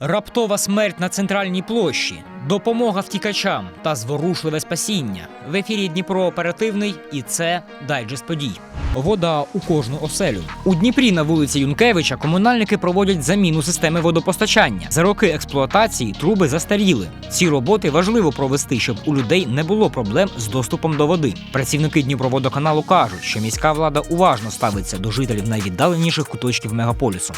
Раптова смерть на центральній площі, допомога втікачам та зворушливе спасіння. В ефірі Дніпро оперативний і це дайджест подій. Вода у кожну оселю. У Дніпрі на вулиці Юнкевича комунальники проводять заміну системи водопостачання. За роки експлуатації труби застаріли. Ці роботи важливо провести, щоб у людей не було проблем з доступом до води. Працівники Дніпроводоканалу кажуть, що міська влада уважно ставиться до жителів найвіддаленіших куточків мегаполісу.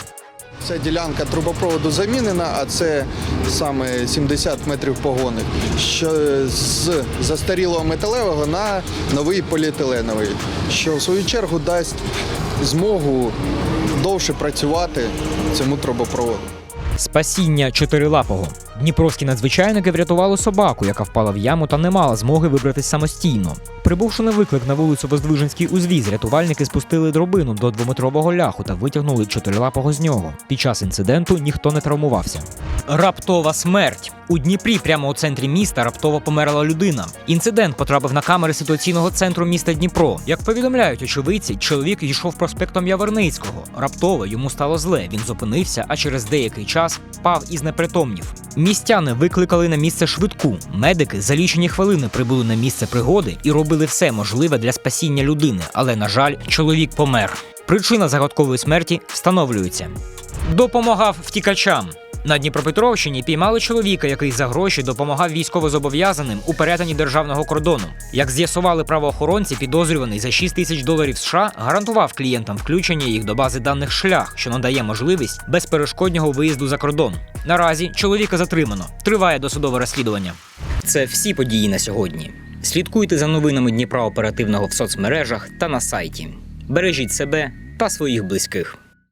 Ця ділянка трубопроводу замінена, а це саме 70 метрів погони, що з застарілого металевого на новий поліетиленовий, що в свою чергу дасть змогу довше працювати цьому трубопроводу. Спасіння чотирилапого. Дніпровські надзвичайники врятували собаку, яка впала в яму та не мала змоги вибратись самостійно. Прибувши на виклик на вулицю Воздвиженський узвіз, рятувальники спустили дробину до двометрового ляху та витягнули чотирилапого з нього. Під час інциденту ніхто не травмувався. Раптова смерть. У Дніпрі, прямо у центрі міста, раптово померла людина. Інцидент потрапив на камери ситуаційного центру міста Дніпро. Як повідомляють очевидці, чоловік йшов проспектом Яворницького. Раптово йому стало зле. Він зупинився, а через деякий час впав і знепритомнів. Містяни викликали на місце швидку. Медики за лічені хвилини прибули на місце пригоди і робили все можливе для спасіння людини. Але, на жаль, чоловік помер. Причина загадкової смерті встановлюється. Допомагав втікачам. На Дніпропетровщині піймали чоловіка, який за гроші допомагав військовозобов'язаним у перетині державного кордону. Як з'ясували правоохоронці, підозрюваний за 6 тисяч доларів США гарантував клієнтам включення їх до бази даних шлях, що надає можливість безперешкоднього виїзду за кордон. Наразі чоловіка затримано. Триває досудове розслідування. Це всі події на сьогодні. Слідкуйте за новинами Дніпра оперативного в соцмережах та на сайті. Бережіть себе та своїх близьких.